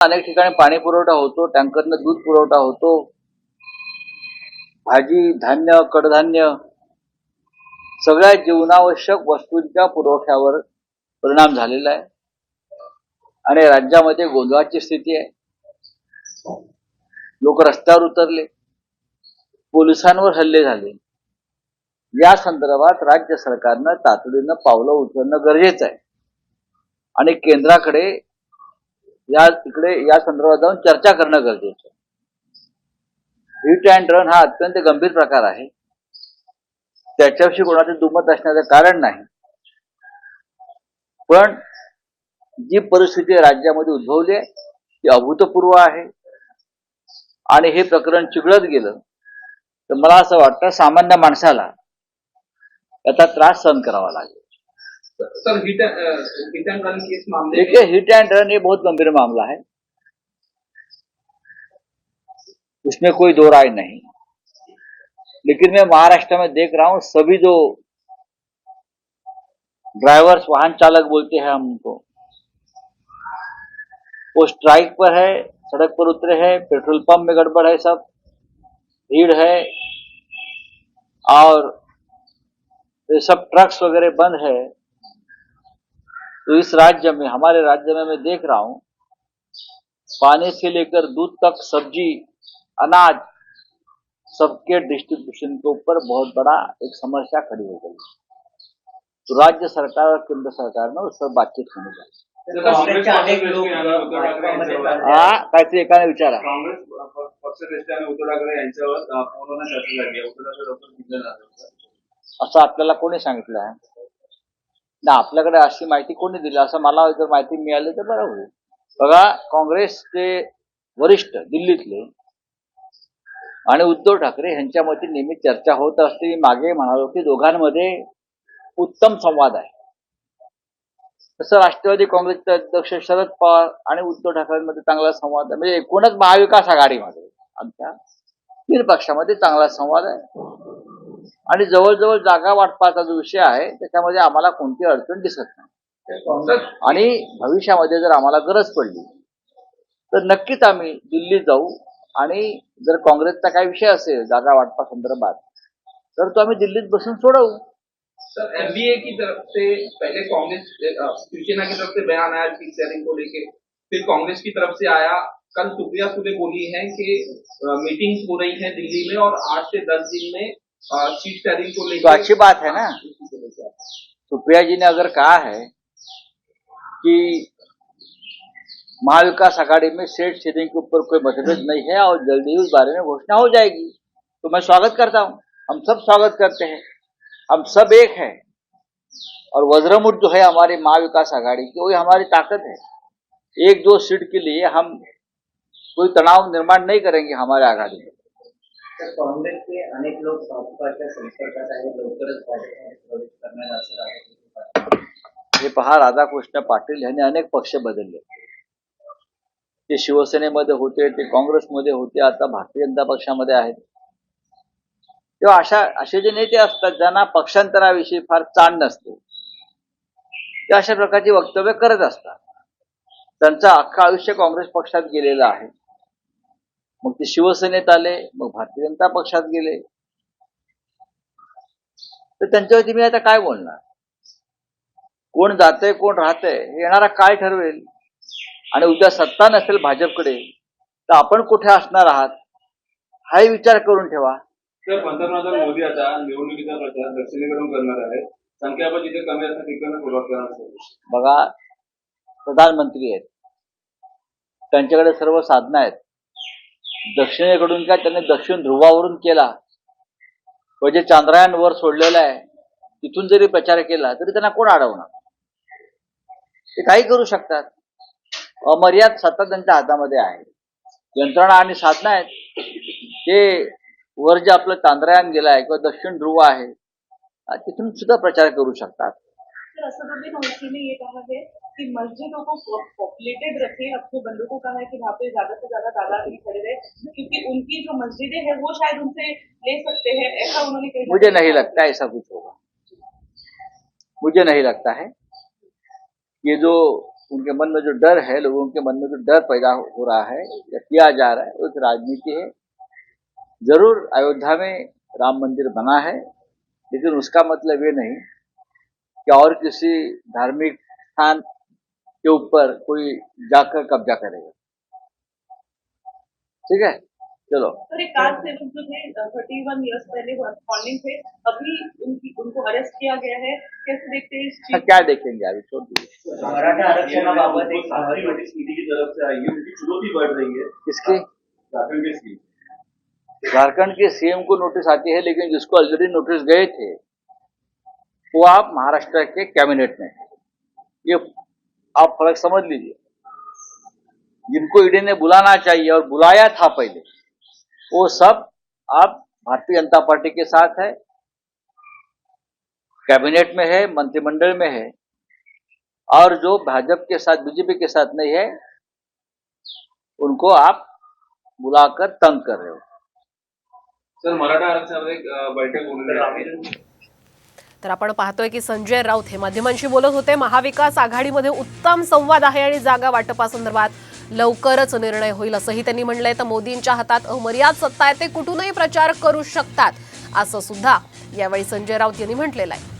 अनेक ठिकाणी पाणी पुरवठा होतो टँकरनं दूध पुरवठा होतो. भाजी धान्य कडधान्य सगळ्या जीवनावश्यक वस्तूंच्या पुरवठ्यावर परिणाम झालेला आहे. आणि राज्यामध्ये गोंधळाची स्थिती आहे. लोक रस्त्यावर उतरले. पोलिसांवर हल्ले झाले. या संदर्भात राज्य सरकारनं तातडीनं पावलं उचलणं गरजेचं आहे. आणि केंद्राकडे या इकडे या संदर्भात जाऊन चर्चा करणं गरजेचं हिट अँड रन हा अत्यंत गंभीर प्रकार आहे. त्याच्याविषयी कोणाचे दुमत असण्याचं कारण नाही. पण जी परिस्थिती राज्यामध्ये उद्भवली आहे ती अभूतपूर्व आहे. आणि हे प्रकरण चिघळत गेलं तर मला असं वाटतं सामान्य माणसाला याचा त्रास सहन करावा लागेल. Sir hit hit and run case मामले देखिए हिट एंड रन ये बहुत गंभीर मामला है। उसमें कोई दो राय नहीं। लेकिन मैं महाराष्ट्र में देख रहा हूँ, सभी जो ड्राइवर्स वाहन चालक बोलते हैं हम उनको वो स्ट्राइक पर है, सड़क पर उतरे हैं पेट्रोल पंप में गड़बड़ है सब, भीड़ है, और सब ट्रक्स वगैरह बंद है। तो इस राज्य में हमारे राज्य में मैं देख रहा हूं पानी से लेकर दूध तक सब्जी अनाज सबके डिस्ट्रीब्यूशन के ऊपर बहुत बड़ा एक समस्या खड़ी हो गई तो राज्य सरकार और केंद्र सरकार में उस पर बातचीत होनी चाहिए हा काहीतरी एकाने विचारा काँग्रेस उद्धव ठाकरे यांच्यावर चर्चा झाली उद्धव ठाकरे असं आपल्याला कोणी सांगितलं आहे? ना आपल्याकडे अशी माहिती कोणी दिली? असं मला जर माहिती मिळाली तर बरं होईल. बघा काँग्रेसचे वरिष्ठ दिल्लीतले आणि उद्धव ठाकरे यांच्यामध्ये नेहमी चर्चा होत असते. मी मागे म्हणालो की दोघांमध्ये उत्तम संवाद आहे. तसं राष्ट्रवादी काँग्रेसचे अध्यक्ष शरद पवार आणि उद्धव ठाकरेंमध्ये चांगला संवाद आहे. म्हणजे एकूणच महाविकास आघाडीमध्ये आमच्या तीन पक्षामध्ये चांगला संवाद आहे. आणि जवळजवळ जागा वाटपाचा जो विषय आहे त्याच्यामध्ये आम्हाला कोणती अडचण दिसत नाही. आणि भविष्यामध्ये जर आम्हाला गरज पडली तर नक्कीच आम्ही दिल्लीत जाऊ. आणि जर काँग्रेसचा काही विषय असेल जागा वाटपा संदर्भात तर तो आम्ही दिल्लीत बसून सोडवू. एनडीए की तरफ से पहले कांग्रेस शिवसेना की तरफ से बयान आया सीट शेयरिंग को लेके। फिर कांग्रेस की तरफ से आया। कल सुप्रिया सुले बोली है कि मीटिंग्स हो रही है दिल्ली में और आठ से दस दिन में सीट शेयरिंग को तो अच्छी बात है ना? सुप्रिया जी ने अगर कहा है कि महाविकास आघाड़ी में सेठ शेयरिंग के ऊपर कोई मतभेद नहीं है और जल्दी ही उस बारे में घोषणा हो जाएगी तो मैं स्वागत करता हूँ। हम सब स्वागत करते हैं। हम सब एक हैं और वज्रमुठ जो है हमारे महाविकास आघाड़ी की वही हमारी ताकत है। एक दो सीट के लिए हम कोई तनाव निर्माण नहीं करेंगे हमारे आघाड़ी में। तर काँग्रेसचे अनेक लोक भाजपाच्या संपर्कात आहेत लवकरच भाजपमध्ये प्रवेश करणार असं हे पहा राधाकृष्ण पाटील यांनी अनेक पक्ष बदलले. ते शिवसेनेमध्ये होते ते काँग्रेसमध्ये होते आता भारतीय जनता पक्षामध्ये आहेत. तेव्हा अशा असे जे नेते असतात ज्यांना पक्षांतराविषयी फार चाण नसतो ते अशा प्रकारची वक्तव्य करत असतात. त्यांचं अख्खं आयुष्य काँग्रेस पक्षात गेलेलं आहे. मग ते शिवसेनेत आले मग भारतीय जनता पक्षात गेले. तर त्यांच्यावरती मी आता काय बोलणार? कोण जातंय कोण राहतंय हे येणारा काळ ठरवेल? आणि उद्या सत्ता नसेल भाजपकडे तर आपण कुठे असणार आहात? हाही विचार करून ठेवा. सर पंतप्रधान मोदी आता निवडणुकीचा प्रचार दक्षिणेकडून करणार आहे संख्याबळ जिथे कमी असतात तिकडनं सुरुवात करणार बघा प्रधानमंत्री आहेत. त्यांच्याकडे सर्व साधनं आहेत. दक्षिणेकडून काय त्यांनी दक्षिण ध्रुवावरून केला. व जे चांद्रयान वर सोडलेलं आहे तिथून जरी प्रचार केला तरी त्यांना कोण अडवणार? ते काही करू शकतात. अमर्याद सत्ता त्यांच्या हातामध्ये आहे. यंत्रणा आणि साधना आहेत. ते वर जे आपलं चांद्रयान गेलं आहे किंवा दक्षिण ध्रुव आहे तिथून सुद्धा प्रचार करू शकतात. कि मस्जिदों को पॉपुलेटेड रखें। अपने बंदों को कहा है कि वहाँ पे ज़्यादा से ज़्यादा तादाद में खड़े रहे। क्योंकि उनकी जो मस्जिदें हैं, वो शायद उनसे ले सकते हैं, ऐसा उन्होंने कहा मुझे नहीं लगता ऐसा कुछ होगा। मुझे नहीं लगता है। ये जो उनके मन में जो डर है, लोगों के मन में जो डर पैदा हो रहा है, या किया जा रहा है, वो राजनीति है। ज़रूर अयोध्या में राम मंदिर बना है, लेकिन उसका मतलब ये नहीं कि और किसी धार्मिक स्थान के ऊपर कोई जाकर कब्जा करेगा। ठीक है? चलो। सर एक कार सेवक जो थे थर्टी वन ईयर्स पहले फॉलोइंग थे अभी उनकी उनको अरेस्ट किया गया है। कैसे देखते हैं इस हाँ, चीज़ क्या देखेंगे अभी? छोड़ दीजिए। मराठा आरक्षणाबाबत एक आखिरी नोटिस ईडी की तरफ़ से आई है उनकी चुनौती बढ़ रही है। किसकी? झारखंड के सीएम। झारखंड के सीएम को नोटिस आती है लेकिन जिसको ऑलरेडी नोटिस गए थे वो आप महाराष्ट्र के कैबिनेट में ये आप फ़र्क समझ लीजिए। जिनको ईडी ने बुलाना चाहिए और बुलाया था पहले वो सब आप भारतीय जनता पार्टी के साथ है कैबिनेट में है मंत्रिमंडल में है और जो भाजपा के साथ बीजेपी के साथ नहीं है उनको आप बुलाकर तंग कर रहे हो। सर मराठा अं, बैठक तर आपण पाहतोय की संजय राऊत हे माध्यमांशी बोलत होते. महाविकास आघाडीमध्ये उत्तम संवाद आहे आणि जागा वाटपासंदर्भात लवकरच निर्णय होईल असंही त्यांनी म्हणलंय. तर मोदींच्या हातात अमर्याद सत्ता आहे ते कुठूनही प्रचार करू शकतात असं सुद्धा यावेळी संजय राऊत यांनी म्हटलेलं आहे.